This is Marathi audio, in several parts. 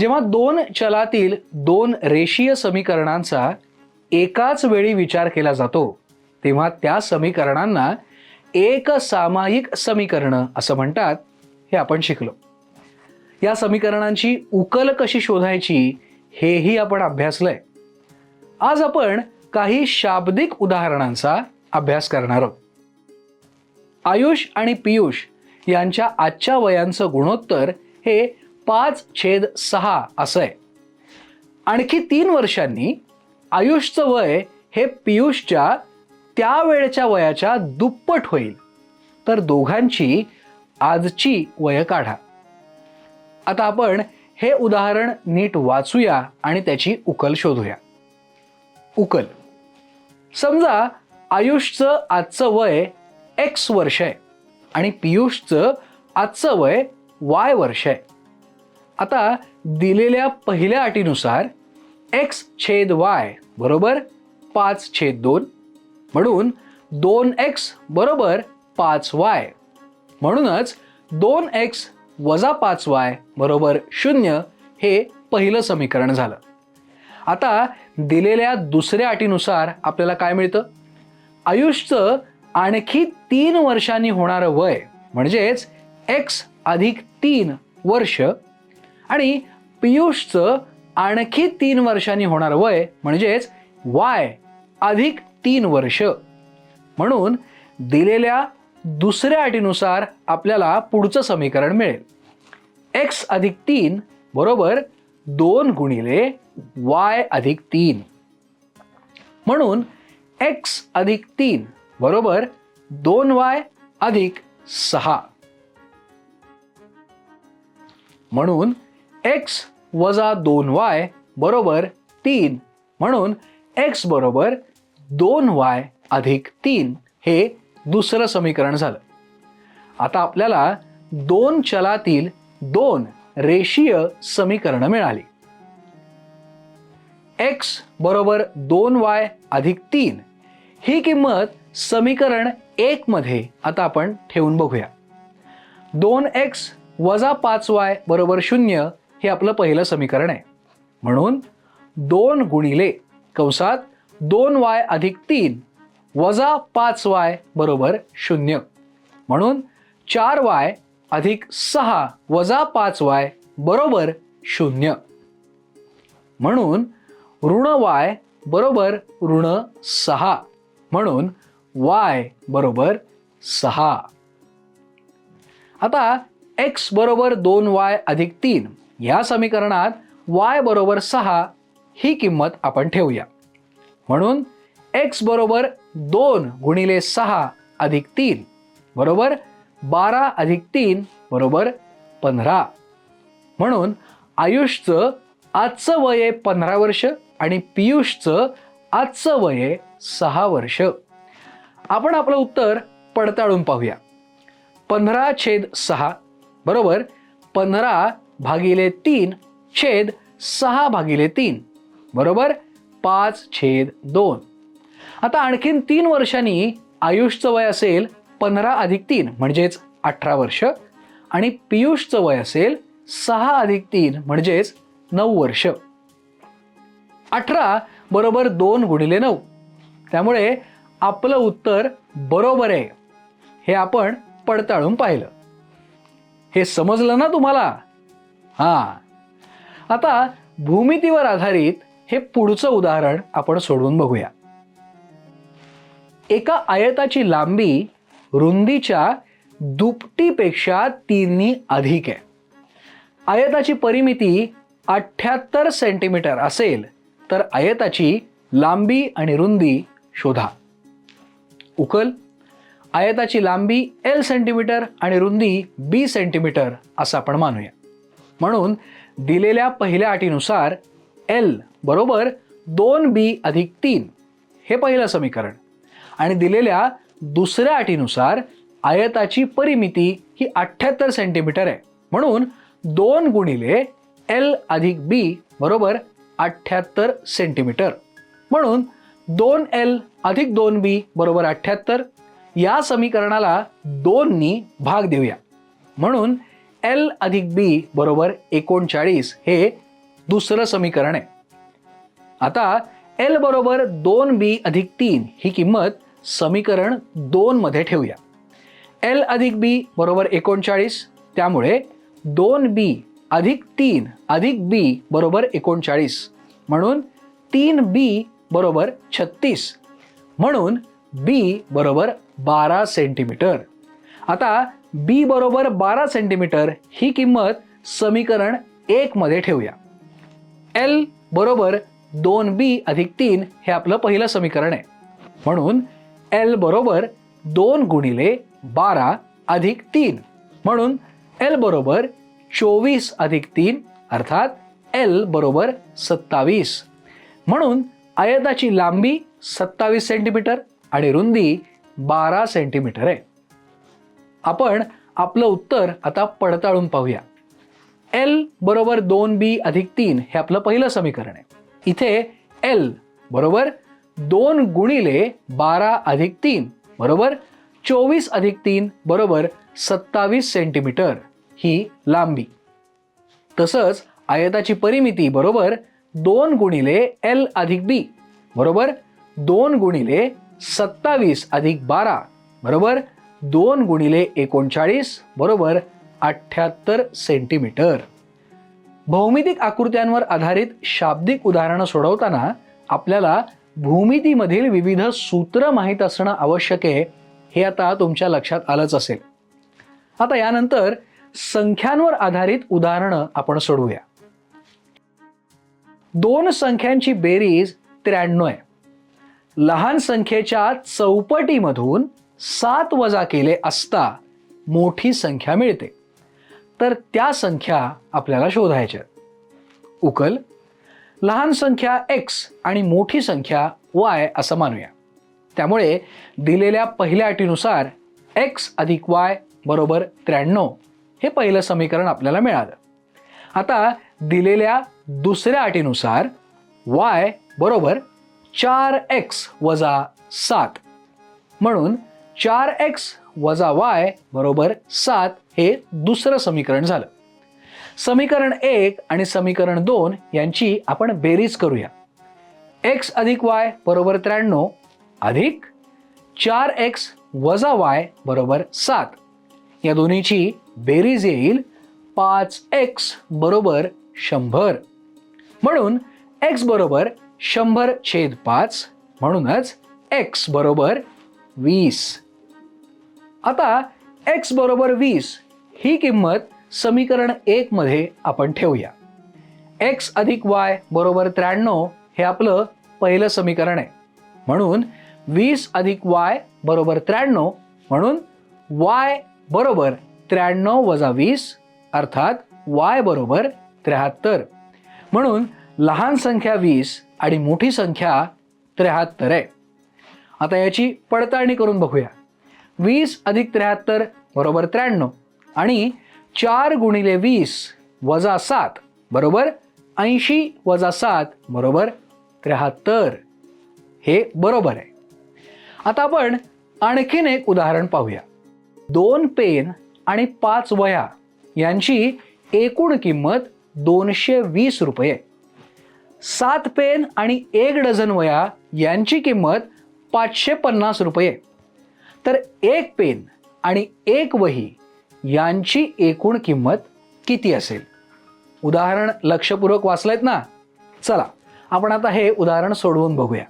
जेव्हा दोन चलातील दोन रेषीय समीकरणांचा एकाच वेळी विचार केला जातो तेव्हा त्या समीकरणांना एक सामायिक समीकरणं असं म्हणतात हे आपण शिकलो. या समीकरणांची उकल कशी शोधायची हेही आपण अभ्यासलंय. आज आपण काही शाब्दिक उदाहरणांचा अभ्यास करणार आहोत. आयुष आणि पियुष यांच्या आजच्या वयांचं गुणोत्तर हे पाच छेद सहा असं आहे. आणखी तीन वर्षांनी आयुषचं वय हे पियुषच्या त्यावेळच्या वयाच्या दुप्पट होईल. तर दोघांची आजची वय काढा. आता आपण हे उदाहरण नीट वाचूया आणि त्याची उकल शोधूया. उकल. समजा आयुषचं आजचं वय एक्स वर्ष आहे आणि पियुषचं आजचं वय वाय वर्ष आहे. आता दिलेल्या पहिल्या अटीनुसार एक्स छेद वाय बरोबर पाच छेद दोन म्हणून दोन एक्स बरोबर पाच वाय. म्हणूनच दोन एक्स वजा पाच वाय बरोबर शून्य हे पहिलं समीकरण झालं. आता दिलेल्या दुसऱ्या अटीनुसार आपल्याला काय मिळतं? आयुषचं आणखी तीन वर्षांनी होणारं वय म्हणजेच एक्स अधिक तीन वर्ष आणि पियुषचं आणखी तीन वर्षांनी होणार वय म्हणजेच वाय अधिक तीन वर्ष. म्हणून दिलेल्या दुसऱ्या अटीनुसार आपल्याला पुढचं समीकरण मिळेल. एक्स अधिक तीन बरोबर दोन गुणिले वाय अधिक तीन. म्हणून एक्स अधिक तीन बरोबर दोन वाय अधिक सहा. म्हणून एक्स वजा दोन वाय बरोबर तीन. म्हणून एक्स बरोबर दोन वाय अधिक तीन हे दुसरं समीकरण झालं. आता आपल्याला दोन चलातील दोन रेषीय समीकरणं मिळाली. एक्स बरोबर दोन वाय अधिक तीन ही किंमत समीकरण एक मध्ये आता आपण ठेवून बघूया. दोन एक्स वजा पाच वाय बरोबर शून्य हे आपलं पहिलं समीकरण आहे. म्हणून दोन गुणिले कंसात दोन वाय अधिक तीन वजा पाच वाय बरोबर शून्य. म्हणून चार वाय अधिक सहा वजा पाच वाय बरोबर शून्य. म्हणून ऋण वाय बरोबर ऋण सहा. म्हणून वाय बरोबर सहा. आता एक्स बरोबर दोन वाय अधिक तीन. या समीकरणात वाय बरोबर सहा ही किंमत आपण ठेवूया. म्हणून एक्स बरोबर दोन गुणिले सहा अधिक तीन बरोबर बारा अधिक तीन बरोबर पंधरा. म्हणून आयुषचं आजचं वय आहे पंधरा वर्ष आणि पियुषचं आजचं वय आहे सहा वर्ष. आपण आपलं उत्तर पडताळून पाहूया. पंधरा छेद सहा बरोबर पंधरा भागिले तीन छेद सहा भागिले तीन. बरोबर? पाच छेद दोन. आता आणखीन तीन वर्षांनी आयुषचं वय असेल पंधरा अधिक तीन म्हणजेच अठरा वर्ष. आणि पियुषचं वय असेल सहा अधिक तीन म्हणजेच नऊ वर्ष. अठरा बरोबर दोन गुणिले नऊ. त्यामुळे आपलं उत्तर बरोबर आहे. हे आपण पडताळून पाहिलं. हे समजलं ना तुम्हाला? हां. आता भूमितीवर आधारित हे पुढचं उदाहरण आपण सोडवून बघूया. एका आयताची लांबी रुंदीच्या दुपटीपेक्षा तीननी अधिक आहे. आयताची परिमिती अठ्ठ्याहत्तर सेंटीमीटर असेल तर आयताची लांबी आणि रुंदी शोधा. उकल. आयताची लांबी एल सेंटीमीटर आणि रुंदी बी सेंटीमीटर असं आपण मानूया. म्हणून दिलेल्या पहिल्या अटीनुसार एल बरोबर दोन बी अधिक तीन हे पहिलं समीकरण. आणि दिलेल्या दुसऱ्या अटीनुसार आयताची परिमिती ही अठ्ठ्याहत्तर सेंटीमीटर आहे. म्हणून दोन गुणिले एल अधिक बी बरोबर अठ्ठ्याहत्तर सेंटीमीटर म्हणून दोन एल अधिक दोन बी बरोबर अठ्ठ्याहत्तर. या समीकरणाला दोननी भाग देऊया. म्हणून एल अधिक बी बरोबर एकोणचाळीस हे दुसरं समीकरण आहे. आता एल बरोबर दोन बी अधिक तीन ही किंमत समीकरण दोनमध्ये ठेवूया. एल अधिक बी बरोबर एकोणचाळीस त्यामुळे दोन बी अधिक तीन अधिक बी बरोबर एकोणचाळीस म्हणून तीन बी बरोबर छत्तीस म्हणून बी बरोबर बारा सेंटीमीटर. आता बी बरोबर बारा सेंटीमीटर ही किंमत समीकरण एक मध्ये ठेवूया. एल बरोबर दोन बी अधिक तीन हे आपलं पहिलं समीकरण आहे. म्हणून एल बरोबर दोन गुणिले बारा अधिक तीन. म्हणून एल बरोबर चोवीस अधिक तीन अर्थात एल बरोबर सत्तावीस. म्हणून आयताची लांबी सत्तावीस सेंटीमीटर आणि रुंदी बारा सेंटीमीटर आहे. आपण आपलं उत्तर आता पडताळून पाहूया. एल बरोबर दोन बी अधिक तीन हे आपलं पहिलं समीकरण आहे. इथे एल बरोबर दोन गुणिले बारा अधिक तीन बरोबर चोवीस अधिक तीन बरोबर सत्तावीस सेंटीमीटर ही लांबी. तसंच आयताची परिमिती बरोबर दोन गुणिले एल अधिक बी बरोबर दोन गुणिले सत्तावीस अधिक बारा बरोबर दोन गुणिले एकोणचाळीस बरोबर अठ्ठ्याहत्तर सेंटीमीटर. भौमितिक आकृत्यांवर आधारित शाब्दिक उदाहरणं सोडवताना आपल्याला भूमितीमधील विविध सूत्र माहीत असणं आवश्यक आहे हे आता तुमच्या लक्षात आलंच असेल. आता यानंतर संख्यांवर आधारित उदाहरणं आपण सोडवूया. दोन संख्यांची बेरीज त्र्याण्णव आहे. लहान संख्येच्या चौपटीमधून सात वजा केले असता मोठी संख्या मिळते. तर त्या संख्या आपल्याला शोधायच्या. उकल लहान संख्या एक्स आणि मोठी संख्या वाय असं मानूया. त्यामुळे दिलेल्या पहिल्या अटीनुसार एक्स अधिक वाय बरोबर त्र्याण्णव हे पहिलं समीकरण आपल्याला मिळालं. आता दिलेल्या दुसऱ्या अटीनुसार वाय बरोबर चार एक्स वजा सात. म्हणून चार एक्स वजा वाय बरोबर सात हे दुसरं समीकरण झालं. समीकरण एक आणि समीकरण दोन यांची आपण बेरीज करूया. एक्स अधिक वाय बरोबर त्र्याण्णव अधिक चार एक्स वजा वाय बरोबर सात. या दोन्हीची बेरीज येईल पाच एक्स बरोबर शंभर. म्हणून एक्स बरोबर शंभर छेद पाच म्हणूनच एक्स बरोबर वीस. आता एक्स बरोबर वीस ही किंमत समीकरण एकमध्ये आपण ठेवूया. एक्स अधिक वाय बरोबर त्र्याण्णव हे आपलं पहिलं समीकरण आहे. म्हणून वीस अधिक वाय बरोबर त्र्याण्णव म्हणून वाय बरोबर त्र्याण्णव वजा वीस अर्थात वाय बरोबर त्र्याहत्तर. म्हणून लहान संख्या वीस आणि मोठी संख्या त्र्याहत्तर आहे. आता याची पडताळणी करून बघूया. वीस अधिक त्र्याहत्तर बरोबर त्र्याण्णव. आणि चार गुणिले वीस वजा सात बरोबर ऐंशी वजा सात बरोबर त्र्याहत्तर. हे बरोबर आहे. आता आपण आणखीन एक उदाहरण पाहूया. दोन पेन आणि पाच वया यांची एकूण किंमत दोनशे वीस रुपये. सात पेन आणि एक डझन वया यांची किंमत पाचशे पन्नास रुपये. तर एक पेन आणि एक वही यांची एकूण किंमत किती असेल? उदाहरण लक्षपूर्वक वाचलंयत ना? चला आपण आता हे उदाहरण सोडवून बघूया.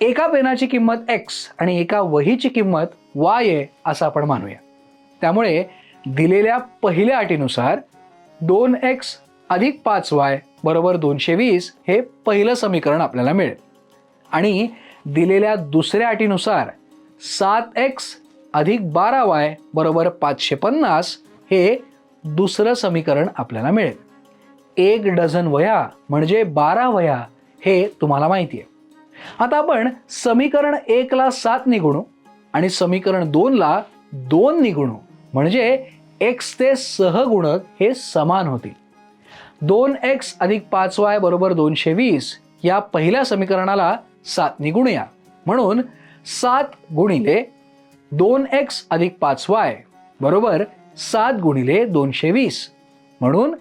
एका पेनाची किंमत एक्स आणि एका वहीची किंमत वाय आहे असं आपण मानूया. त्यामुळे दिलेल्या पहिल्या अटीनुसार दोन एक्स अधिक पाच वाय बरोबर दोनशे वीस हे पहिलं समीकरण आपल्याला मिळेल. आणि दिलेल्या दुसऱ्या अटीनुसार सात एक्स अधिक बारा वाय बरोबर पाचशे पन्नास हे दुसरं समीकरण आपल्याला मिळेल. एक डझन वया म्हणजे बारा वया हे तुम्हाला माहिती आहे आता आपण समीकरण एकला सात निगुणू आणि समीकरण दोनला दोन निगुणू म्हणजे एक्स ते सहगुणक हे समान होतील. दोन एक्स अधिक पाच वाय बरोबर दोनशे वीस या पहिल्या समीकरणाला सात निगुणूया. म्हणून सात गुणिले दोन एक्स अधिक पाच वाय बरोबर सात गुणिले दोनशे वीस. म्हणून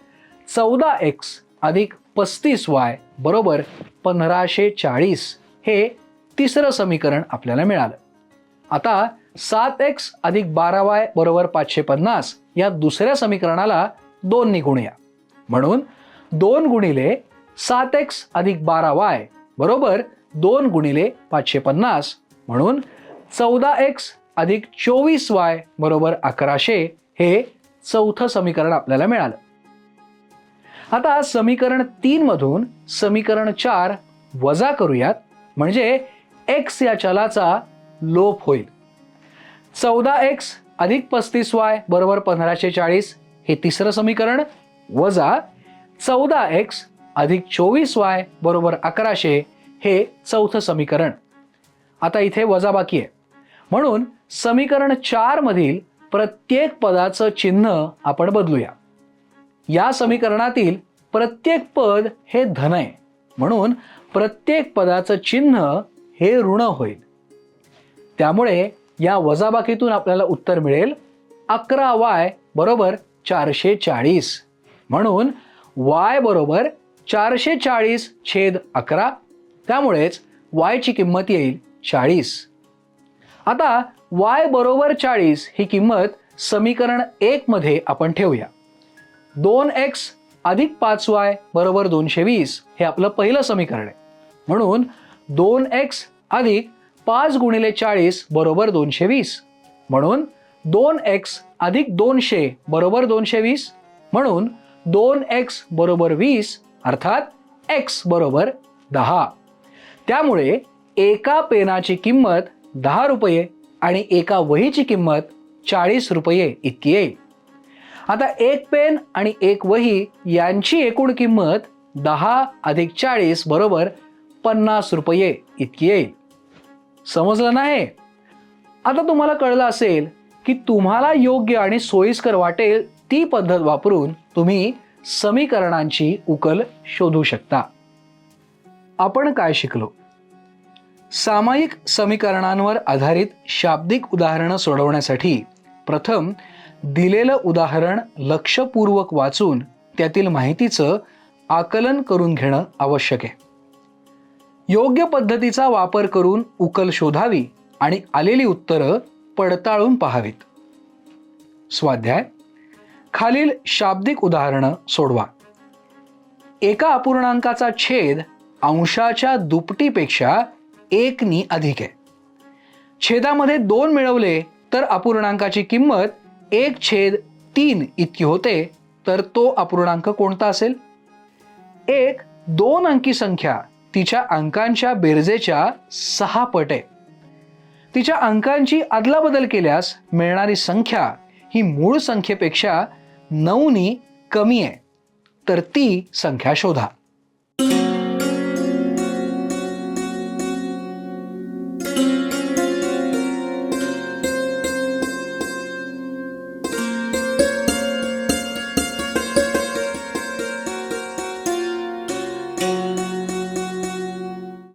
चौदा एक्स अधिक पस्तीस वाय बरोबर पंधराशे चाळीस हे तिसरं समीकरण आपल्याला मिळालं. आता सात एक्स अधिक बारा वाय बरोबर पाचशे पन्नास या दुसऱ्या समीकरणाला दोन गुणूया. म्हणून दोन गुणिले सात एक्स अधिक बारा वाय बरोबर दोन गुणिले पाचशे पन्नास म्हणून चौदा एक्स अधिक चोवीस वाय बरोबर अकराशे हे चौथं समीकरण आपल्याला मिळालं. आता समीकरण तीन मधून समीकरण चार वजा करूयात. म्हणजे एक्स या चलाचा लोप होईल. चौदा एक्स अधिक पस्तीस वाय बरोबर पंधराशे चाळीस हे तिसरं समीकरण. वजा चौदा एक्स अधिक चोवीस वाय बरोबर अकराशे हे चौथं समीकरण. आता इथे वजाबाकी आहे. म्हणून समीकरण चार मधील प्रत्येक पदाचं चिन्ह आपण बदलूया. या समीकरणातील प्रत्येक पद हे धन आहे. म्हणून प्रत्येक पदाचं चिन्ह हे ऋण होईल. त्यामुळे या वजाबाकीतून आपल्याला उत्तर मिळेल अकरा वाय बरोबर चारशे चाळीस. म्हणून वाय बरोबर चारशे चाळीस छेद अकरा. त्यामुळेच वायची किंमत येईल चाळीस. आता वाय बरोबर चाळीस ही किंमत समीकरण एकमध्ये आपण ठेवूया. दोन एक्स अधिक पाच वाय बरोबर दोनशे वीस हे आपलं पहिलं समीकरण आहे. म्हणून दोन एक्स अधिक पाच गुणिले चाळीस बरोबर दोनशे वीस. म्हणून दोन एक्स अधिक दोनशे बरोबर दोनशे वीस. म्हणून दोन एक्स बरोबर वीस अर्थात एक्स बरोबर दहा. त्यामुळे एका पेनाची किंमत दहा रुपये आणि एका वहीची किंमत चाळीस रुपये इतकी येईल आता एक पेन आणि एक वही यांची एकूण किंमत दहा अधिक चाळीस बरोबर पन्नास रुपये इतकी येईल समजलं नाही? आता तुम्हाला कळलं असेल की तुम्हाला योग्य आणि सोयीस्कर वाटेल ती पद्धत वापरून तुम्ही समीकरणांची उकल शोधू शकता. आपण काय शिकलो? सामायिक समीकरणांवर आधारित शाब्दिक उदाहरणं सोडवण्यासाठी प्रथम दिलेलं उदाहरण लक्षपूर्वक वाचून त्यातील माहितीचं आकलन करून घेणं आवश्यक आहे. योग्य पद्धतीचा वापर करून उकल शोधावी आणि आलेली उत्तरं पडताळून पाहावीत. स्वाध्याय खालील शाब्दिक उदाहरणं सोडवा. एका अपूर्णांकाचा छेद अंशाच्या दुपटीपेक्षा एकनी अधिक आहे. छेदामध्ये दोन मिळवले तर अपूर्णांकाची किंमत एक छेद तीन इतकी होते तर तो अपूर्णांक कोणता असेल? एक दोन अंकी संख्या तिच्या अंकांच्या बेरजेच्या सहा पट आहे. तिच्या अंकांची अदलाबदल केल्यास मिळणारी संख्या ही मूळ संख्येपेक्षा नऊनी कमी आहे. तर ती संख्या शोधा.